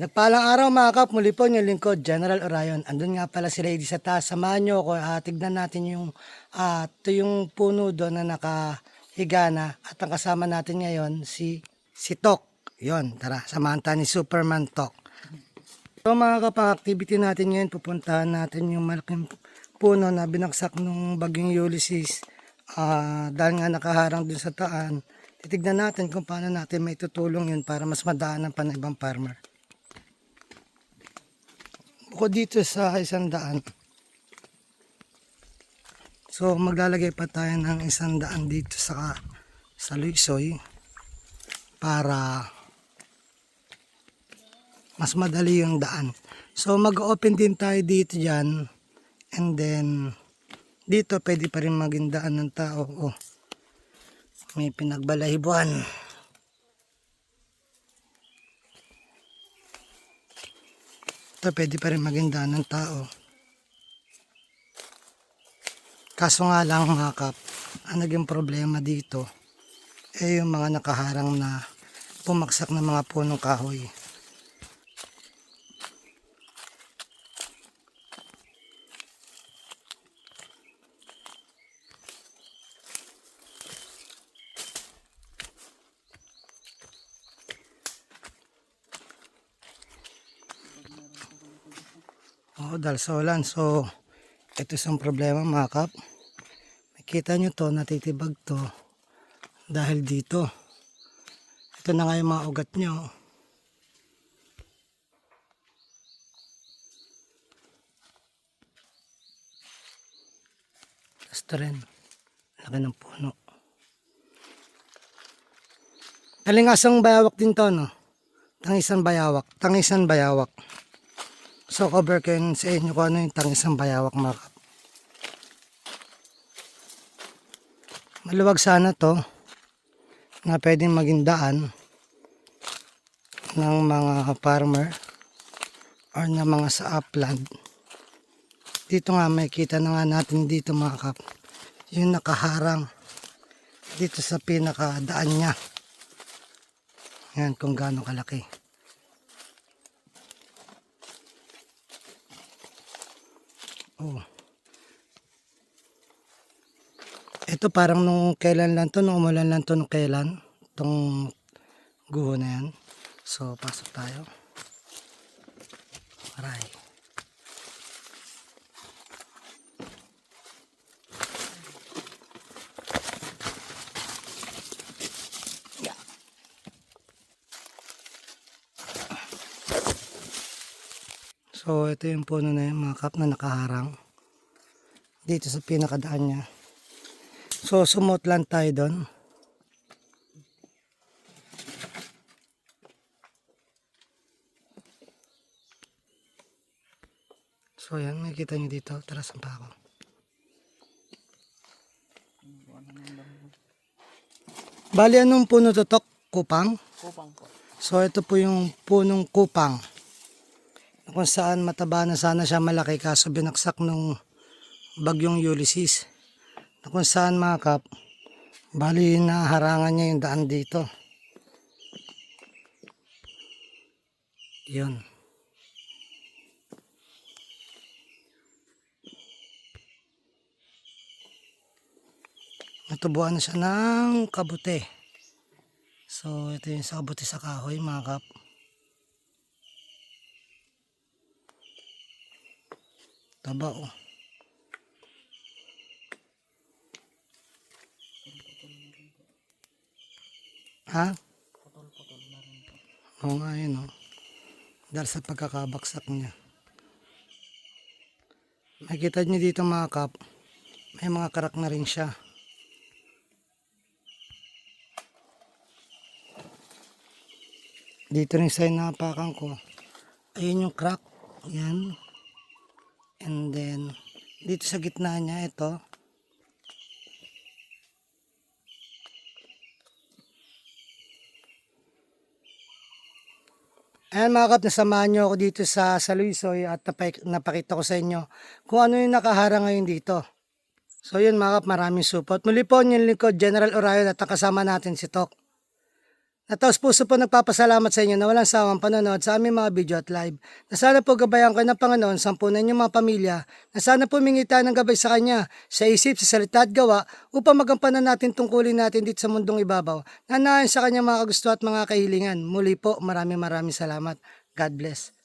Nagpalang araw mga kap, muli po yung lingkod, General Orion. Andun nga pala si Lady sa taas. Samahan nyo ako, ah, tignan natin yung, ah, ito yung puno doon na nakahiga na. At ang kasama natin ngayon, si, si Tok. Yon, tara, samahan tayo ni Superman Tok. So mga kap, ang activity natin ngayon, pupuntahan natin yung malaking puno na binaksak nung baging Ulysses. Ah, dahil nga nakaharang dun sa taan, titignan natin kung paano natin may tutulong yun para mas madaanan pa ng ibang farmer. Bukod dito sa isang daan. So maglalagay pa tayo ng isang daan dito sa sa Luisoy para mas madali yung daan. So mag-open din tayo dito dyan and then dito pwede pa rin maging daan ng tao. Oh, may pinagbalahibuan. Ito pwede pa rin maging ng tao. Kaso nga lang mga kap, ang naging problema dito ay yung mga nakaharang na pumaksak ng mga punong kahoy. Oo, dahil sa ulan. So, ito isang problema mga kap. Makita nyo to, natitibag to. Dahil dito. Ito na nga yung mga ugat nyo. Tapos ito rin. Laki ng puno. Talingasang bayawak din to, no? Tangisan bayawak. Tangisan bayawak. So cover ko yun sa inyo kung ano yung tangisang bayawak mga kap. Maluwag sana to na pwedeng maging daan ng mga farmer or ng mga sa upland. Dito nga may kita na nga natin dito mga kap. Yung nakaharang dito sa pinakadaan niya. Yan kung gaano kalaki. Oh. Ito parang nung kailan lang to, nung umulan lang to nung kailan. Itong guho na yan. So, pasok tayo. Aray. So, ito yung puno na yung mga kap na nakaharang. Dito sa pinakadaan niya. So, sumot lang tayo doon. So, yan. Makikita nyo dito. Tara, sampa ako. Bali, anong puno to, Tok? Kupang? Kupang po. So, ito po yung punong kupang. Kung saan mataba na sana siya malaki kaso binaksak nung bagyong Ulysses. Na kung saan mga kap, bali naharangan niya yung daan dito. Yun. Natubuan na siya ng kabute. So, ito yung sa kabuti sa kahoy mga kap. Taba oh. Ha? Oo nga yun oh. Dahil sa pagkakabaksak niya. Makikita niyo dito mga kap, may mga karak na rin siya. Dito rin sa inapakan ko. Ayun yung crack. Yan. And then, dito sa gitna niya, ito. Ayan mga kap, nasamahan nyo ako dito sa, sa Luisoy at napak- napakita ko sa inyo kung ano yung nakahara ngayon dito. So yun mga kap, maraming support. Muli po yung lingkod, General Orayon at kasama natin si Tok. Nataos puso po nagpapasalamat sa inyo na walang sawang panonood sa aming mga video at live. Na sana po gabayan kayo ng Panginoon, sampunan niyo mga pamilya, na sana po mingi ng gabay sa Kanya, sa isip, sa salita at gawa, upang magampanan natin tungkulin natin dito sa mundong ibabaw, na naayon sa Kanya mga kagusto at mga kahilingan. Muli po, maraming maraming salamat. God bless.